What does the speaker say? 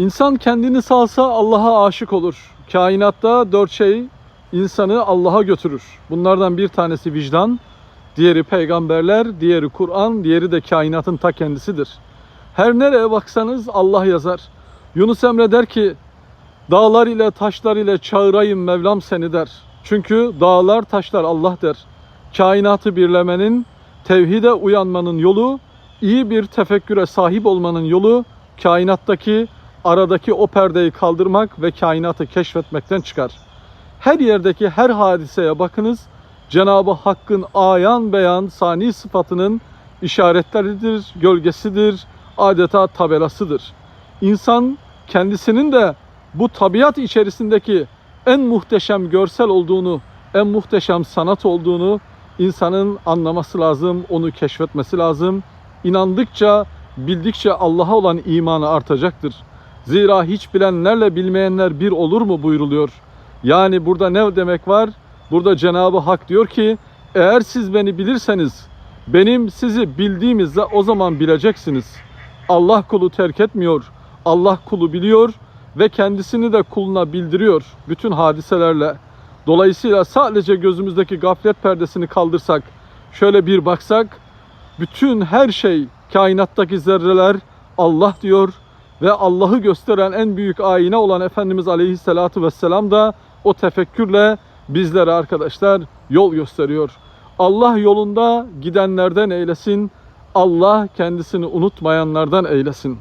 İnsan kendini salsa Allah'a aşık olur. Kainatta dört şey insanı Allah'a götürür. Bunlardan bir tanesi vicdan, diğeri peygamberler, diğeri Kur'an, diğeri de kainatın ta kendisidir. Her nereye baksanız Allah yazar. Yunus Emre der ki, dağlar ile taşlar ile çağırayım Mevlam seni der. Çünkü dağlar taşlar Allah der. Kainatı birlemenin, tevhide uyanmanın yolu, iyi bir tefekküre sahip olmanın yolu, kainattaki aradaki o perdeyi kaldırmak ve kainatı keşfetmekten çıkar. Her yerdeki her hadiseye bakınız. Cenab-ı Hakk'ın ayan beyan sani sıfatının işaretleridir, gölgesidir, adeta tabelasıdır. İnsan kendisinin de bu tabiat içerisindeki en muhteşem görsel olduğunu, en muhteşem sanat olduğunu insanın anlaması lazım, onu keşfetmesi lazım. İnandıkça, bildikçe Allah'a olan imanı artacaktır. Zira hiç bilenlerle bilmeyenler bir olur mu buyruluyor. Yani burada ne demek var? Burada Cenab-ı Hak diyor ki eğer siz beni bilirseniz benim sizi bildiğimizde o zaman bileceksiniz. Allah kulu terk etmiyor. Allah kulu biliyor ve kendisini de kuluna bildiriyor bütün hadiselerle. Dolayısıyla sadece gözümüzdeki gaflet perdesini kaldırsak, şöyle bir baksak, bütün her şey, kainattaki zerreler Allah diyor ve Allah'ı gösteren en büyük ayna olan Efendimiz Aleyhisselatü Vesselam da o tefekkürle bizlere arkadaşlar yol gösteriyor. Allah yolunda gidenlerden eylesin, Allah kendisini unutmayanlardan eylesin.